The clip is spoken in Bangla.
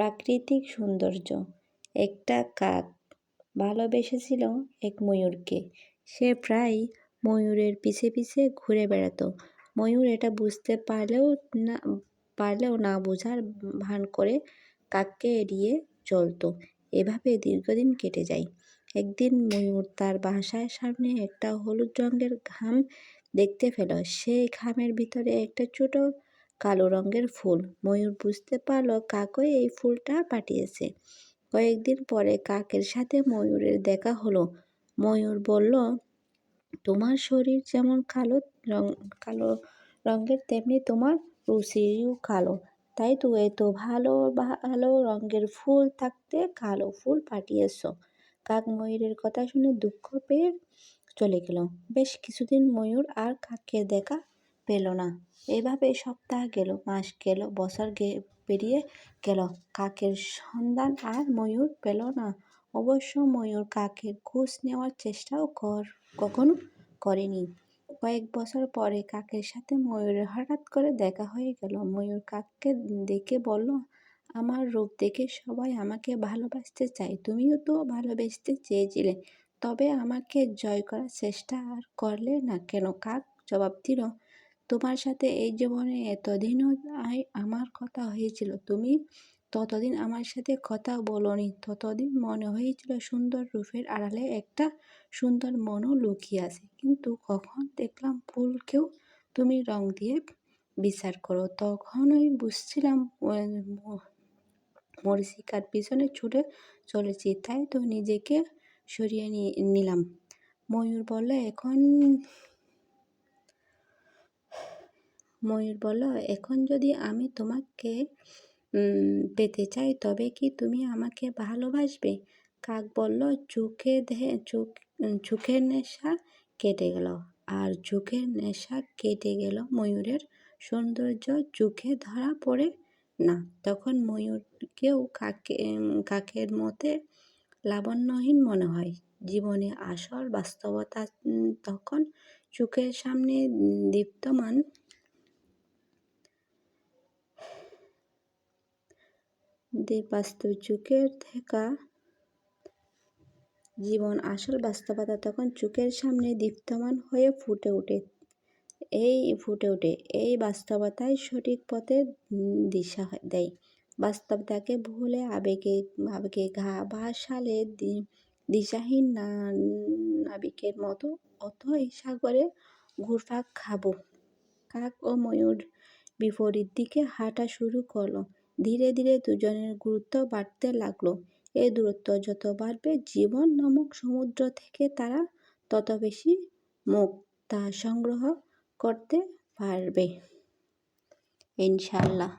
প্রাকৃতিক সৌন্দর্য। একটা কাক ভালোবেসেছিল এক ময়ূরকে। সে প্রায় ময়ূরের পিছে পিছে ঘুরে বেড়াতো। ময়ূর এটা বুঝতে পারলেও না পারলেও না বোঝার ভান করে কাককে এড়িয়ে চলতো। এভাবে দীর্ঘদিন কেটে যায়। একদিন ময়ূর তার বাসার সামনে একটা হলুদ রঙের ঘাম দেখতে পেল। সেই ঘামের ভিতরে একটা ছোট কালো রঙের ফুল। ময়ূর বুঝতে পারল কাকই এই ফুলটা পাঠিয়েছে। কয়েকদিন পরে কাকের সাথে ময়ূরের দেখা হলো। ময়ূর বলল, তোমার শরীর যেমন কালো রং, কালো রঙের, তেমনি তোমার রুচিও কালো। তাই তো এত ভালো ভালো রঙের ফুল থাকতে কালো ফুল পাঠিয়েছ। কাক ময়ূরের কথা শুনে দুঃখ পেয়ে চলে গেল। বেশ কিছুদিন ময়ূর আর কাকের দেখা পেল না। এভাবে সপ্তাহ গেল, মাস গেল, বছর গে, পেরিয়ে গেল। কাকের সন্ধান আর ময়ূর পেল না। অবশ্য ময়ূর কাকের খোঁজ নেওয়ার চেষ্টাও কর, কখনো করেনি। কয়েক বছর পরে কাকের সাথে ময়ূরের হঠাৎ করে দেখা হয়ে গেল। ময়ূর কাককে দেখে বলল, আমার রূপ দেখে সবাই আমাকে ভালোবাসতে চায়। তুমিও তো ভালোবাসতে চেয়েছিলে। তবে আমাকে জয় করার চেষ্টা আর করলে না কেন? কাক জবাব দিল তোমার সাথে এই জীবনে এতদিনও আমার কথা হয়েছিল। তুমি ততদিন আমার সাথে কথা বলনি। ততদিন মনে হয়েছিল সুন্দর রূপের আড়ালে একটা সুন্দর মনও লুকিয়ে আছে। কিন্তু কখন দেখলাম ফুলকেও তুমি রং দিয়ে বিচার করো। তখনই বুঝছিলাম মরিচিকার পিছনে ছুটে চলেছি। তাই তো নিজেকে সরিয়ে নিলাম। ময়ূর বলল, এখন ময়ূর বলল, এখন যদি আমি তোমাকে পেতে চাই, তবে কি তুমি আমাকে ভালোবাসবে? কাক বলল, চোখে চোখ, চোখের নেশা কেটে গেল, আর চোখের নেশা কেটে গেল ময়ূরের সৌন্দর্য চোখে ধরা পড়ে না। তখন ময়ূরকেও কাকে কাকের মতে লাবণ্যহীন মনে হয়। জীবনে আসল বাস্তবতা তখন চোখের সামনে দীপ্তমান বাস্তব চোখের দেখা জীবন, আসল বাস্তবতা তখন চোখের সামনে দীপ্তমান হয়ে ফুটে ওঠে। এই ফুটে ওঠে। এই বাস্তবতাই সঠিক পথে দিশা দেয়। বাস্তবতাকে ভুলে আবেগে আবেগে ঘা ভাসালে দিশাহীন না, নাবিকের মতো অথই সাগরে ঘুরফাক খাব। কাক ও ময়ূর বিপরীত দিকে হাঁটা শুরু করল। ধীরে ধীরে দুজনের গুরুত্ব বাড়তে লাগল। এই দূরত্ব যত বাড়বে, জীবন নামক সমুদ্র থেকে তারা তত বেশি মুখ তা সংগ্রহ করতে পারবে। ইনশাল্লাহ